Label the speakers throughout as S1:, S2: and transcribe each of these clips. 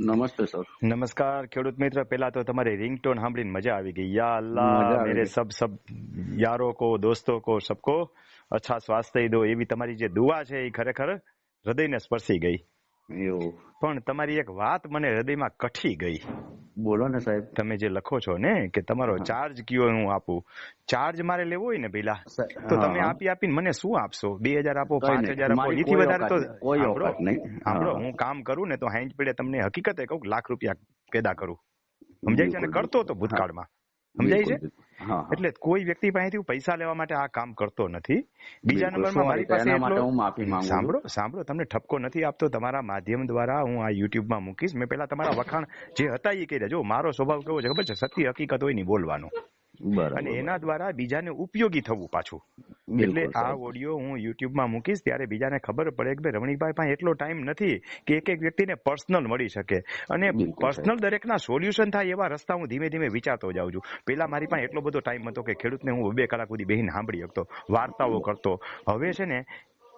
S1: નમસ્તે સર.
S2: નમસ્કાર ખેડૂત મિત્ર. પેલા તો તમારી રિંગટોન સાંભળીને મજા આવી ગઈ. યા અલ્લાહ મેરે સબ સબ યારો કો દોસ્તો કો સબકો અચ્છા સ્વાસ્થ્ય દો. એવી તમારી જે દુઆ છે એ ખરેખર હૃદયને સ્પર્શી ગઈ. પણ તમારી એક વાત મને હૃદયમાં કઠી ગઈ.
S1: બોલો ને સાહેબ.
S2: તમે જે લખો છો ને કે તમારો ચાર્જ કયો હું આપું? ચાર્જ મારે લેવો હોય ને પેલા? તો તમે આપી આપીને મને શું આપશો? બે હજાર આપો પાંચ. હજાર આપો એથી વધારે તો સાંભળો,
S1: હા.
S2: કામ કરું ને તો હેન્જ પેડે તમને હકીકતે કહું લાખ રૂપિયા પેદા કરું. સમજાય છે ને? કરતો
S1: હતો.
S2: ભૂતકાળમાં. સમજાય છે. એટલે કોઈ વ્યક્તિ પાસેથી હું પૈસા લેવા માટે આ કામ કરતો નથી. બીજા નંબરમાં મારી પાસે એટલો. સાંભળો સાંભળો તમને ઠપકો નથી આપતો. તમારા માધ્યમ દ્વારા હું આ યુટ્યુબમાં મૂકીશ. મેં પેલા તમારા વખાણ જે હતા એ કહી દેજો મારો સ્વભાવ કેવો છે ખબર છે? સત્ય હકીકત હોય નહીં બોલવાનું. અને એના દ્વારા બીજાને ઉપયોગી થવું પાછું. એટલે આ. ઓડિયો હું યુટ્યુબમાં મૂકીશ ત્યારે બીજાને ખબર પડે કે રમણીકભાઈ પાસે એટલો ટાઈમ નથી કે એક એક વ્યક્તિને પર્સનલ મળી શકે. અને પર્સનલ દરેકના સોલ્યુશન થાય એવા રસ્તા હું ધીમે ધીમે વિચારતો જાઉં છું. પેલા મારી પાસે એટલો બધો ટાઈમ હતો કે ખેડૂતને હું બે કલાક સુધી બેહીને સાંભળી શકતો વાર્તાઓ કરતો. હવે છે ને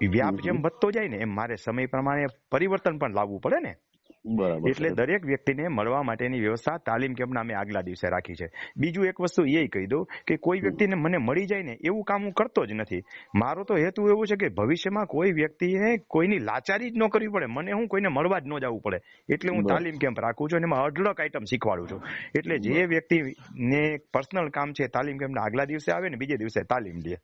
S2: વ્યાપ જેમ વધતો જાય ને એમ મારે સમય પ્રમાણે પરિવર્તન પણ લાવવું પડે ને. એટલે દરેક વ્યક્તિને મળવા માટેની વ્યવસ્થા તાલીમ કેમ્પના અમે આગલા દિવસે રાખી છે. બીજું એક વસ્તુ એ કહી દઉં કે કોઈ વ્યક્તિને મને મળી જાય ને એવું કામ હું કરતો જ નથી. મારો તો હેતુ એવો છે કે ભવિષ્યમાં કોઈ વ્યક્તિને કોઈની લાચારી જ ન કરવી પડે. મને હું કોઈને મળવા જ ન જવું પડે. એટલે હું તાલીમ કેમ્પ રાખું છું અને એમાં અઢળક આઈટમ શીખવાડું છું. એટલે જે વ્યક્તિને પર્સનલ કામ છે તાલીમ કેમ્પના આગલા દિવસે આવે ને બીજે દિવસે તાલીમ લે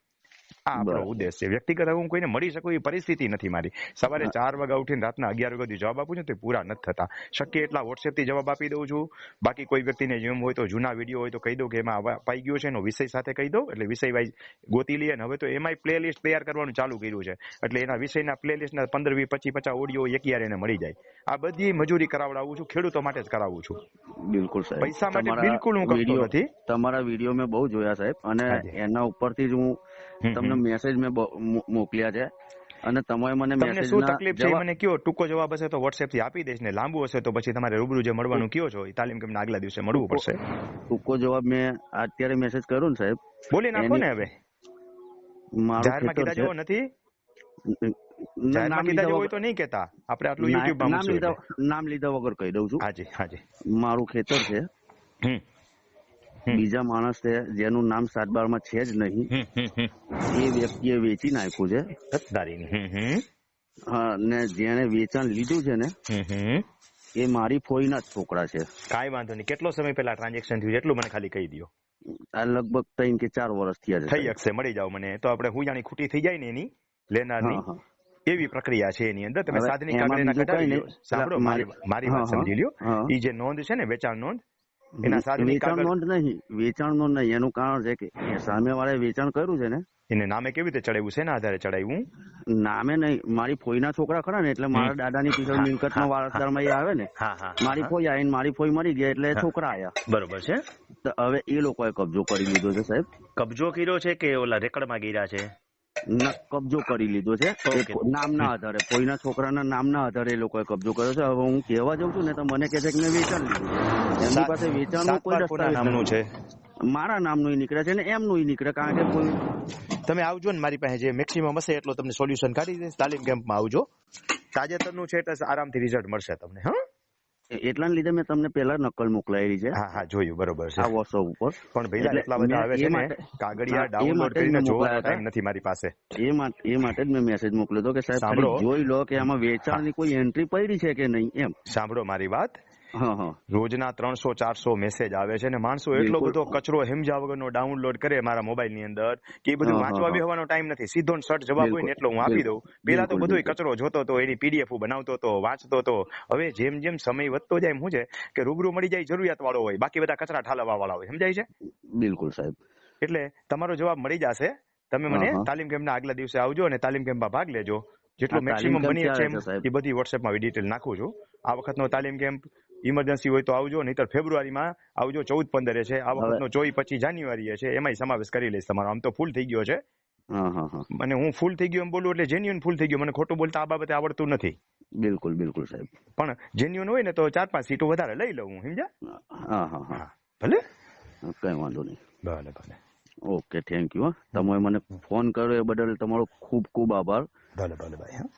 S2: આ આપણો ઉદ્દેશ છે. વ્યક્તિગત હું કોઈને મળી શકું એ પરિસ્થિતિ નથી મારી. સવારે ચાર વાગ્યા ઉઠીને રાતના અગિયાર વાગ્યા જવાબ આપું છું તે પૂરા નથી થતા. શક્ય એટલા વોટ્સએપથી જવાબ આપી દઉં છું. બાકી કોઈ વ્યક્તિને જેમ હોય તો જૂના વીડિયો હોય તો કહી દઉં કે એમાં પાઈ અપાઈ ગયો છે એનો વિષય સાથે કહી દઉં. એટલે વિષય વાઇઝ ગોતી લઈએ અને હવે તો એમાંય પ્લે લિસ્ટ તૈયાર કરવાનું ચાલુ કર્યું છે. એટલે એના વિષયના પ્લે લિસ્ટના પંદર વીસ પચીસ પચાસ ઓડિયો એક યાર એને મળી જાય. આ બધી મજૂરી કરાવડાવું છું. ખેડૂતો માટે જ કરાવું છું.
S1: બિલકુલ સાહેબ.
S2: પૈસા માટે બિલકુલ હું કરતો
S1: વિડીયો-
S2: નથી.
S1: તમારા વીડિયો મેં બહુ જોયા સાહેબ. અને એના ઉપરથી જ હું તમને મેસેજ મેં મોકલ્યા છે. અને તમે મને મેસેજ
S2: શું તકલીફ છે મને કયો? ટૂંકો જવાબ હશે તો WhatsApp થી આપી દઈશ ને લાંબુ હશે તો પછી તમારે રૂબરૂ જે મળવાનું કયો છો તાલીમ કેમ આગલા દિવસે મળવું પડશે?
S1: ટૂંકો જવાબ મેં અત્યારે મેસેજ કર્યો ને સાહેબ.
S2: બોલી નાખો ને હવે.
S1: મારું
S2: કીધા જેવો નથી?
S1: નામ લીધા
S2: હોય તો નહીં કેતા આપણે આટલું
S1: નામ લીધા નામ લીધા વગર કહી દઉં છું.
S2: હાજી હાજી.
S1: મારું ખેતર છે. બીજા માણસ જેનું નામ સાતબારમાં છે જ નહીં એ વ્યક્તિએ વેચી નાખ્યું છે. હા, ને જેને વેચાણ લીધું છે ને એ મારી ફોઈના જ છોકરા છે.
S2: કાંઈ વાંધો નહીં. કેટલો સમય પહેલા ટ્રાન્ઝેક્શન થયું એટલું મને ખાલી કહી દો
S1: આ લગભગ ત્રણ કે ચાર વર્ષ થયા છે
S2: થઈ શકશે. મળી જાવ મને. તો આપણે હું જાણી ખૂટી થઈ જાય ને એની? લેનારની. એવી પ્રક્રિયા છે એની અંદર. તમે સાધની લ્યો. સાંભળો મારી વાત. સમજી લ્યો. એ જે નોંધ છે ને વેચાણ નોંધ એના
S1: વેચાણ નોંધ નહીં વેચાણ નોંધ નહીં એનું કારણ છે કે સામે વાળે વેચાણ કર્યું છે ને.
S2: એને નામે કેવી રીતે ચડાવ્યું છે એના આધારે ચડાવ્યું?
S1: નામે નહીં. મારી ફોઈના છોકરા ખરા ને એટલે મારા દાદાની પીછળ મિલકતનો વારસદારમાં એ આવે ને. મારી ફોઈ આવીને મારી ફોઈ મરી ગયા એટલે છોકરા આયા.
S2: બરોબર છે.
S1: તો હવે એ લોકોએ કબજો કરી લીધો છે સાહેબ.
S2: કબજો કર્યો છે કે ઓલા રેકડમાં ગીરા છે?
S1: કબજો કરી લીધો છે. નામના આધારે કોઈના છોકરાના નામના આધારે એ લોકોએ કબજો કર્યો છે. હવે હું કહેવા જાઉં છું ને તો મને કહે છે કે મેં વેચાણ લીધું એમની પાસે વેચાણનું કોઈ રસ્તા.
S2: છે.
S1: મારા નામનું નીકળે છે ને એમનું નીકળે કારણ કે કોઈ
S2: તમે આવજો ને મારી પાસે જે મેક્સિમમ હશે એટલો તમને સોલ્યુશન કાઢી દઈશ. તાલીમ કેમ્પમાં આવજો. તાજેતરનું છે એટલે આરામથી રિઝલ્ટ મળશે તમને હા?
S1: એટલાને લીધે મેં તમને પેલા નકલ મોકલાયેલી છે.
S2: હા હા જોયું બરોબર છે.
S1: આ વોટ્સઅપ ઉપર.
S2: પણ ભઈલા
S1: એટલા
S2: બધા આવે છે ને કાગળિયા ડાઉનલોડ કરીને જોવાનો ટાઈમ નથી મારી પાસે.
S1: એ માટે એ માટે જ મેં મેસેજ મોકલ્યો હતો કે સાહેબ
S2: સાંભળો.
S1: ખાલી જોઈ લો કે આમાં વેચાણની કોઈ એન્ટ્રી પડી છે કે નહીં એમ.
S2: સાંભળો મારી વાત. રોજના ત્રણસો ચારસો મેસેજ આવે છે અને માણસો એટલો બધો કચરો હેમજા વગરનો ડાઉનલોડ કરે મારા મોબાઈલની અંદર કે એ બધું વાંચવા
S1: હા,
S2: બી
S1: હા.
S2: ટાઈમ નથી. સીધો શર્ટ જવાબ હોય ને એટલો હું આપી દઉં. પેલા તો બધો કચરો જોતો હતો એની પીડીએફ બનાવતો હતો વાંચતો હતો હવે જેમ જેમ સમય વધતો જાય એમ શું છે કે રૂબરૂ મળી જાય જરૂરિયાત વાળો હોય. બાકી બધા કચરા ઠાલવવા વાળા હોય. સમજાય છે?
S1: બિલકુલ સાહેબ.
S2: એટલે તમારો જવાબ મળી જશે. તમે મને. તાલીમ કેમ્પના આગલા દિવસે આવજો અને તાલીમ કેમ્પમાં ભાગ લેજો. જેટલું મેક્સિમમ બની છે? એ બધી વોટ્સએપમાં ડિટેલ નાખું છું. આ વખતનો તાલીમ કેમ્પ ઇમરજન્સી હોય તો આવજો નહીતર ફેબ્રુઆરીમાં આવજો ચૌદ પંદરે છે. આ વખતનો ચોવીસ પચીસ જાન્યુઆરીએ છે એમાંય સમાવેશ કરી લઈશ તમારો. આમ તો ફૂલ થઈ ગયો છે.
S1: હા હા હા.
S2: અને હું ફૂલ થઈ ગયો એમ બોલું એટલે જેન્યુઅન ફૂલ થઈ ગયો. મને ખોટું બોલતા આ બાબતે આવડતું નથી.
S1: બિલકુલ બિલકુલ સાહેબ.
S2: પણ જેન્યુઅન હોય ને તો ચાર પાંચ સીટો વધારે લઈ લઉં હું સમજ્યા?
S1: હા હા હા.
S2: હા. ભલે?
S1: કઈ વાંધો નહીં.
S2: ભલે ભલે.
S1: ઓકે થેન્ક યુ તમે મને ફોન કર્યો એ બદલ તમારો ખૂબ ખૂબ આભાર.
S2: ભલે ભલે ભાઈ હા.